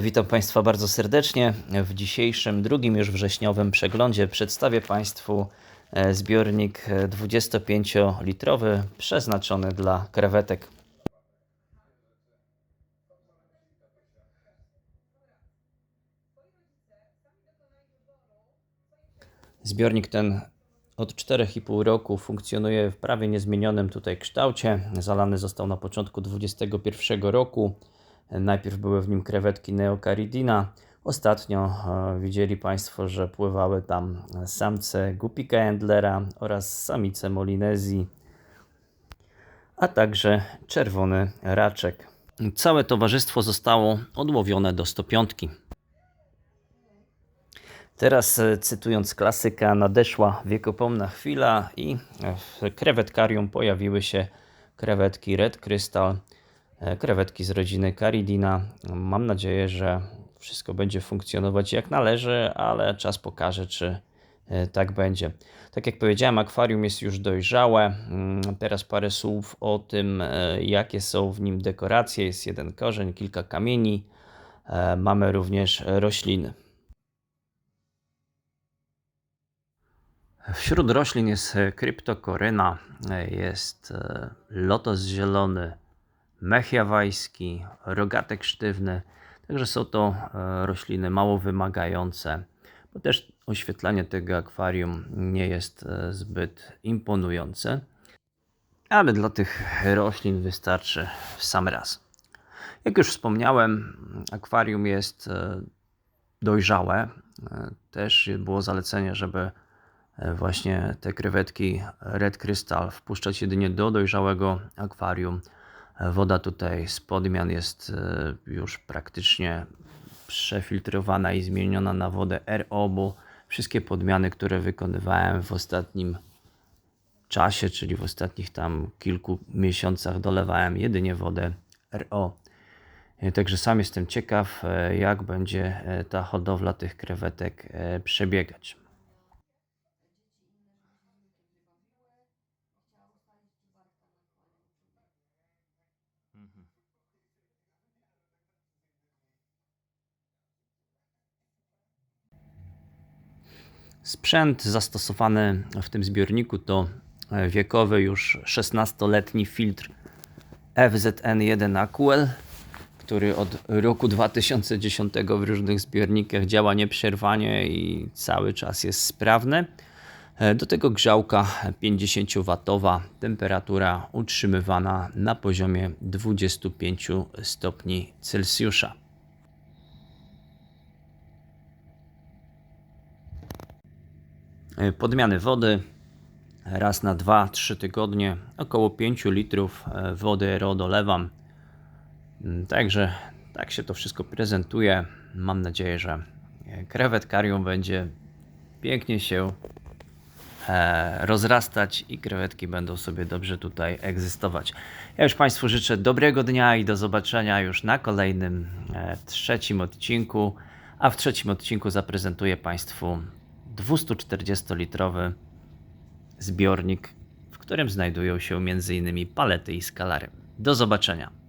Witam Państwa bardzo serdecznie. W dzisiejszym, drugim już wrześniowym przeglądzie przedstawię Państwu e, zbiornik e, 25-litrowy przeznaczony dla krewetek. Zbiornik ten od 4,5 roku funkcjonuje w prawie niezmienionym tutaj kształcie. Zalany został na początku 2021 roku. Najpierw były w nim krewetki Neocaridina. Ostatnio e, widzieli Państwo, że pływały tam samce Gupika Endlera oraz samice Molinezji, a także czerwony raczek. Całe towarzystwo zostało odłowione do 105. Teraz e, cytując klasyka, nadeszła wiekopomna chwila i w krewetkarium pojawiły się krewetki Red Crystal, krewetki z rodziny Caridina. Mam nadzieję, że wszystko będzie funkcjonować jak należy, ale czas pokaże, czy e, tak będzie. Tak jak powiedziałem, akwarium jest już dojrzałe. Mm, Teraz parę słów o tym, e, jakie są w nim dekoracje. Jest jeden korzeń, kilka kamieni. E, Mamy również rośliny. Wśród roślin jest e, kryptokoryna, e, jest e, lotos zielony, mech jawajski, rogatek sztywny. Także są to e, rośliny mało wymagające, bo też oświetlenie tego akwarium nie jest e, zbyt imponujące. Ale dla tych roślin wystarczy w sam raz. Jak już wspomniałem, akwarium jest e, dojrzałe. Też było zalecenie, żeby właśnie te krewetki Red Crystal wpuszczać jedynie do dojrzałego akwarium. Woda tutaj z podmian jest e, już praktycznie przefiltrowana i zmieniona na wodę RO, bo wszystkie podmiany, które wykonywałem w ostatnim czasie, czyli w ostatnich tam kilku miesiącach dolewałem jedynie wodę RO. E, Także sam jestem ciekaw, e, jak będzie ta hodowla tych krewetek e, Sprzęt zastosowany w tym zbiorniku to e, wiekowy już 16-letni filtr FZN1 Aquel, który od roku 2010 w różnych zbiornikach działa nieprzerwanie i cały czas jest sprawny. E, Do tego grzałka 50W, temperatura utrzymywana na poziomie 25 stopni Celsjusza. E, Podmiany wody raz na 2-3 tygodnie, około 5 litrów e, wody RO dolewam. Mm, Także tak się to wszystko prezentuje. Mam nadzieję, że krewetkarium będzie pięknie się rozrastać i krewetki będą sobie dobrze tutaj egzystować. Ja już Państwu życzę dobrego dnia i do zobaczenia już na kolejnym e, trzecim odcinku. A w trzecim odcinku zaprezentuję Państwu 240-litrowy zbiornik, w którym znajdują się m.in. palety i skalary. Do zobaczenia.